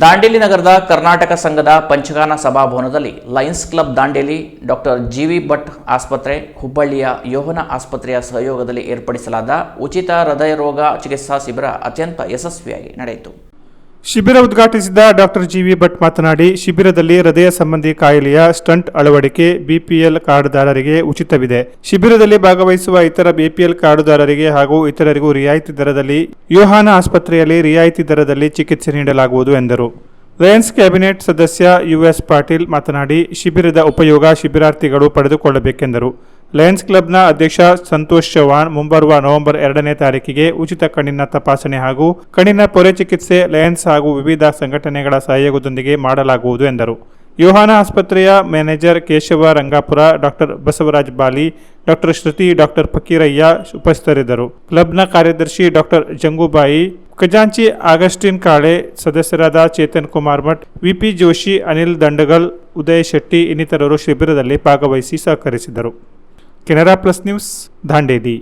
ದಾಂಡೇಲಿ ನಗರದ ಕರ್ನಾಟಕ ಸಂಘದ ಪಂಚಗಾನ ಸಭಾಭವನದಲ್ಲಿ lions club Dandeli doctor G V Bhat ಆಸ್ಪತ್ರೆ, ಹುಬ್ಬಳ್ಳಿಯ ಯೋಹನ ಆಸ್ಪತ್ರೆಯ ಸಹಯೋಗದಲ್ಲಿ ಏರ್ಪಡಿಸಲಾದ ಉಚಿತ ಹೃದಯ ರೋಗ ಚಿಕಿತ್ಸಾ ಶಿಬಿರ ಅತ್ಯಂತ ಯಶಸ್ವಿಯಾಗಿ ನಡೆಯಿತು. ಶಿಬಿರ ಉದ್ಘಾಟಿಸಿದ ಡಾಕ್ಟರ್ ಜಿವಿ ಭಟ್ ಮಾತನಾಡಿ, ಶಿಬಿರದಲ್ಲಿ ಹೃದಯ ಸಂಬಂಧಿ ಕಾಯಿಲೆಯ ಸ್ಟಂಟ್ ಅಳವಡಿಕೆ ಬಿಪಿಎಲ್ ಕಾರ್ಡ್ದಾರರಿಗೆ ಉಚಿತವಿದೆ. ಶಿಬಿರದಲ್ಲಿ ಭಾಗವಹಿಸುವ ಇತರ ಬಿಪಿಎಲ್ ಕಾರ್ಡುದಾರರಿಗೆ ಹಾಗೂ ಇತರರಿಗೂ ರಿಯಾಯಿತಿ ದರದಲ್ಲಿ, ಯೋಹಾನ ಆಸ್ಪತ್ರೆಯಲ್ಲಿ ರಿಯಾಯಿತಿ ದರದಲ್ಲಿ ಚಿಕಿತ್ಸೆ ನೀಡಲಾಗುವುದು ಎಂದರು. ಲಯನ್ಸ್ ಕ್ಯಾಬಿನೆಟ್ ಸದಸ್ಯ ಯುಎಸ್ ಪಾಟೀಲ್ ಮಾತನಾಡಿ, ಶಿಬಿರದ ಉಪಯೋಗ ಶಿಬಿರಾರ್ಥಿಗಳು ಪಡೆದುಕೊಳ್ಳಬೇಕೆಂದರು. ಲಯನ್ಸ್ ಕ್ಲಬ್ನ ಅಧ್ಯಕ್ಷ ಸಂತೋಷ್ ಚೌಹಾಣ್ ಮುಂಬರುವ ನವೆಂಬರ್ ಎರಡನೇ ತಾರೀಕಿಗೆ ಉಚಿತ ಕಣ್ಣಿನ ತಪಾಸಣೆ ಹಾಗೂ ಕಣ್ಣಿನ ಪೊರೆ ಚಿಕಿತ್ಸೆ ಲಯನ್ಸ್ ಹಾಗೂ ವಿವಿಧ ಸಂಘಟನೆಗಳ ಸಹಯೋಗದೊಂದಿಗೆ ಮಾಡಲಾಗುವುದು ಎಂದರು. ಯೋಹಾನ ಆಸ್ಪತ್ರೆಯ manager Keshava Rangapura, doctor Basavaraj Bali, doctor Shruti, doctor Fakirayya ಉಪಸ್ಥಿತರಿದ್ದರು. ಕ್ಲಬ್ನ ಕಾರ್ಯದರ್ಶಿ ಡಾಕ್ಟರ್ ಜಂಗೂಬಾಯಿ, ಖಜಾಂಚಿ ಆಗಸ್ಟಿನ್ ಕಾಳೆ ಸದಸ್ಯರಾದ ಚೇತನ್ ಕುಮಾರ್ ಭಟ್ ವಿಪಿ ಜೋಶಿ, ಅನಿಲ್ ದಂಡಗಲ್, ಉದಯ್ ಶೆಟ್ಟಿ ಇನ್ನಿತರರು ಶಿಬಿರದಲ್ಲಿ ಭಾಗವಹಿಸಿ ಸಹಕರಿಸಿದರು. Canara plus news धांडेदी